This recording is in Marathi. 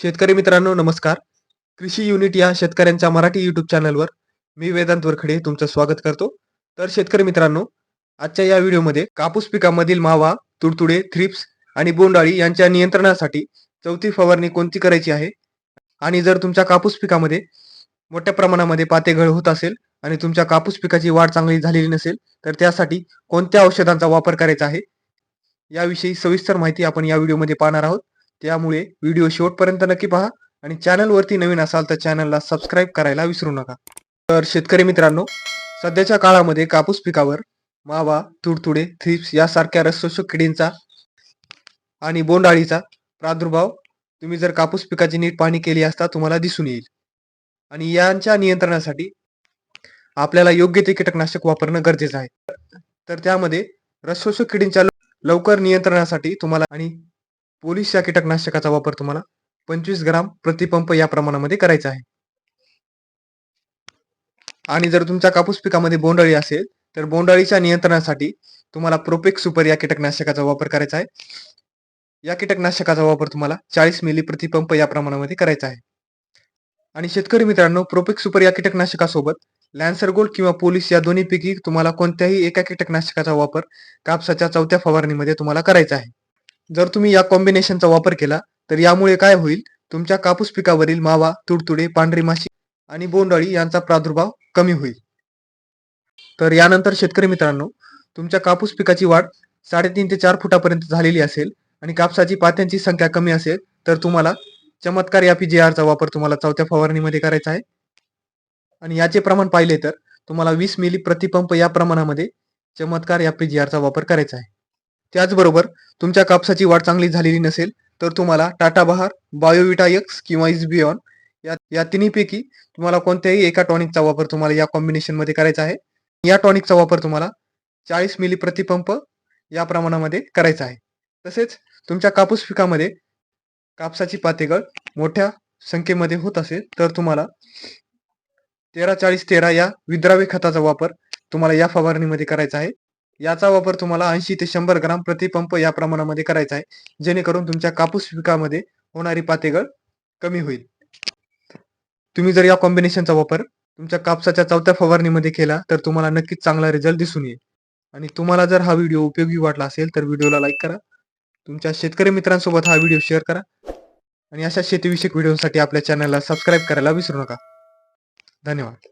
शेतकरी मित्रांनो नमस्कार. कृषी युनिट या शेतकऱ्यांच्या मराठी युट्यूब चॅनलवर मी वेदांत वरखडे तुमचं स्वागत करतो. तर शेतकरी मित्रांनो आजच्या या व्हिडिओमध्ये कापूस पिकामधील मावा तुडतुडे थ्रिप्स आणि बोंडाळी यांच्या नियंत्रणासाठी चौथी फवारणी कोणती करायची आहे? आणि जर तुमच्या कापूस पिकामध्ये मोठ्या प्रमाणामध्ये पातेघळ होत असेल आणि तुमच्या कापूस पिकाची वाढ चांगली झालेली नसेल तर त्यासाठी कोणत्या औषधांचा वापर करायचा आहे? याविषयी सविस्तर माहिती आपण या व्हिडिओमध्ये पाहणार आहोत. त्यामुळे व्हिडिओ शेवटपर्यंत नक्की पहा आणि चॅनलवरती नवीन असाल तर चॅनलला सबस्क्राईब करायला विसरू नका. तर शेतकरी मित्रांनो सध्याच्या काळामध्ये कापूस पिकावर मावा तुडतुडे थ्रिप्स यासारख्या रसशोषक किडींचा आणि बोंडाळीचा प्रादुर्भाव तुम्ही जर कापूस पिकाची नीट पाणी केली असता तुम्हाला दिसून येईल. आणि यांच्या नियंत्रणासाठी आपल्याला योग्य ते कीटकनाशक वापरणं गरजेचं आहे. तर त्यामध्ये रसशोषक किडींच्या लवकर नियंत्रणासाठी तुम्हाला आणि पोलिश या कीटकनाशकाचा वापर तुम्हाला पंचवीस ग्राम प्रतिपंप या प्रमाणामध्ये करायचा आहे. आणि जर तुमच्या कापूस पिकामध्ये बोंडअळी असेल तर बोंडअळीच्या नियंत्रणासाठी तुम्हाला प्रोपेक सुपर या कीटकनाशकाचा वापर करायचा आहे. या कीटकनाशकाचा वापर तुम्हाला चाळीस मिली प्रतिपंप या प्रमाणामध्ये करायचा आहे. आणि शेतकरी मित्रांनो प्रोपेक सुपर या कीटकनाशकासोबत लॅन्सर गोल्ड किंवा पोलीस या दोन्हीपैकी तुम्हाला कोणत्याही एका कीटकनाशकाचा वापर कापसाच्या चौथ्या फवारणीमध्ये तुम्हाला करायचा आहे. जर तुम्ही या कॉम्बिनेशनचा वापर केला तर यामुळे काय होईल? तुमच्या कापूस पिकावरील मावा तुडतुडे पांढरी माशी आणि बोंडाळी यांचा प्रादुर्भाव कमी होईल. तर यानंतर शेतकरी मित्रांनो तुमच्या कापूस पिकाची वाढ साडेतीन ते चार फुटापर्यंत झालेली असेल आणि कापसाची पात्यांची संख्या कमी असेल तर तुम्हाला चमत्कार या चा वापर तुम्हाला चौथ्या फवारणीमध्ये करायचा आहे. आणि याचे प्रमाण पाहिले तर तुम्हाला वीस मिली प्रतिपंप या प्रमाणामध्ये चमत्कार या चा वापर करायचा आहे. त्याचबरोबर तुमच्या कापसाची वाढ चांगली झालेली नसेल तर तुम्हाला टाटा बहार बायोविटा एक्स किंवा इजबियॉन या या तिन्हीपैकी तुम्हाला कोणत्याही एका टॉनिकचा वापर तुम्हाला या कॉम्बिनेशनमध्ये करायचा आहे. या टॉनिकचा वापर तुम्हाला चाळीस मिली प्रतिपंप या प्रमाणामध्ये करायचा आहे. तसेच तुमच्या कापूस पिकामध्ये कापसाची पातेगळ मोठ्या संख्येमध्ये होत असेल तर तुम्हाला तेरा चाळीस तेरा या विद्राव्य खताचा वापर तुम्हाला या फवारणीमध्ये करायचा आहे. याचा वापर तुम्हाला ऐंशी ते शंभर ग्राम प्रतिपंप या प्रमाणामध्ये करायचा आहे. जेणेकरून तुमच्या कापूस पिकामध्ये होणारी पातेगळ कमी होईल. तुम्ही जर या कॉम्बिनेशनचा वापर तुमच्या कापसाच्या चौथ्या फवारणीमध्ये केला तर तुम्हाला नक्कीच चांगला रिझल्ट दिसून येईल. आणि तुम्हाला जर हा व्हिडिओ उपयोगी वाटला असेल तर व्हिडिओला लाईक करा. तुमच्या शेतकरी मित्रांसोबत हा व्हिडिओ शेअर करा. आणि अशा शेतीविषयक व्हिडिओसाठी आपल्या चॅनलला सबस्क्राईब करायला विसरू नका. धन्यवाद.